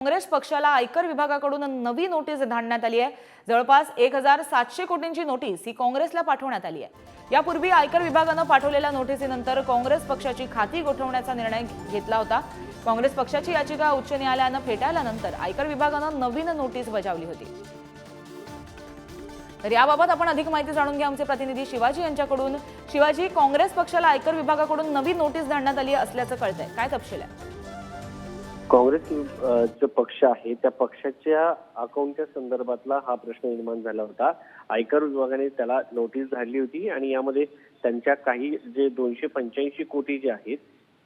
काँग्रेस पक्षाला आयकर विभागाकडून नवी नोटीस धाडण्यात आली आहे. जवळपास एक हजार सातशे कोटींची नोटीस ही काँग्रेसला पाठवण्यात आली आहे. यापूर्वी आयकर विभागानं पाठवलेल्या नोटिसीनंतर काँग्रेस पक्षाची खाती गोठवण्याचा निर्णय घेतला होता. काँग्रेस पक्षाची याचिका उच्च न्यायालयानं फेटाळल्यानंतर आयकर विभागानं नवीन नोटीस बजावली होती. तर याबाबत आपण अधिक माहिती जाणून घ्या. आमचे प्रतिनिधी शिवाजी यांच्याकडून. शिवाजी काँग्रेस पक्षाला आयकर विभागाकडून नवी नोटीस धाडण्यात आली असल्याचं कळतंय. काय तपशील आहे? काँग्रेस जो पक्ष आहे त्या पक्षाच्या अकाउंटच्या संदर्भातला हा प्रश्न निर्माण झाला होता. आयकर विभागाने त्याला नोटीस धाडली होती आणि यामध्ये त्यांच्या काही जे दोनशे पंच्याऐंशी कोटी जे आहेत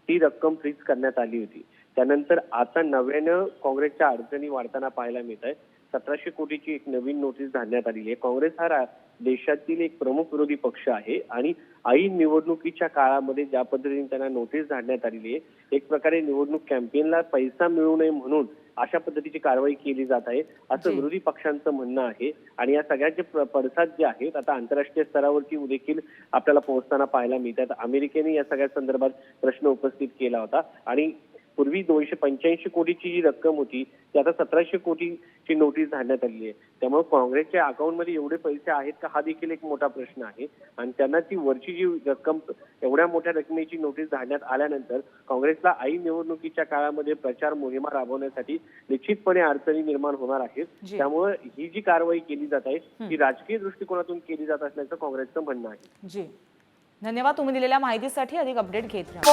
ती रक्कम फ्रीज करण्यात आली होती. त्यानंतर आता नव्यानं काँग्रेसच्या अडचणी वाढताना पाहायला मिळत आहे सतराशे कोटीची एक नवीन नोटीस धाडण्यात आलेली आहे. काँग्रेस हा रा- देशातील एक प्रमुख विरोधी पक्ष आहे आणि ऐन निवडणुकीच्या काळामध्ये ज्या पद्धतीने त्यांना नोटीस धाडण्यात आलेली आहे एक प्रकारे निवडणूक कॅम्पेनला पैसा मिळू नये म्हणून अशा पद्धतीची कारवाई केली जात आहे असं. विरोधी पक्षांचं म्हणणं आहे. आणि या सगळ्याचे पडसाद जे आहेत आता आंतरराष्ट्रीय स्तरावरती देखील आपल्याला पोहोचताना पाहायला मिळतात. अमेरिकेने या सगळ्या संदर्भात प्रश्न उपस्थित केला होता. आणि पूर्वी दोनशे पंच्याऐंशी कोटीची जी रक्कम होती ती आता सतराशे कोटीची नोटीस धाडण्यात आली आहे. त्यामुळे काँग्रेसच्या अकाउंटमध्ये एवढे पैसे आहेत का हा देखील एक मोठा प्रश्न आहे. आणि त्यांना ती वरची जी रक्कम एवढ्या मोठ्या रकमेची नोटीस धाडण्यात आल्यानंतर काँग्रेसला आई निवडणुकीच्या काळामध्ये प्रचार मोहिमा राबवण्यासाठी निश्चितपणे अडचणी निर्माण होणार आहेत. त्यामुळे ही जी कारवाई केली जात आहे ती राजकीय दृष्टिकोनातून केली जात असल्याचं काँग्रेसचं म्हणणं आहे. जी. धन्यवाद तुम्ही दिलेल्या माहितीसाठी अधिक अपडेट घेत राहा.